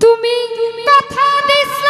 তুমি কথা দিছিলে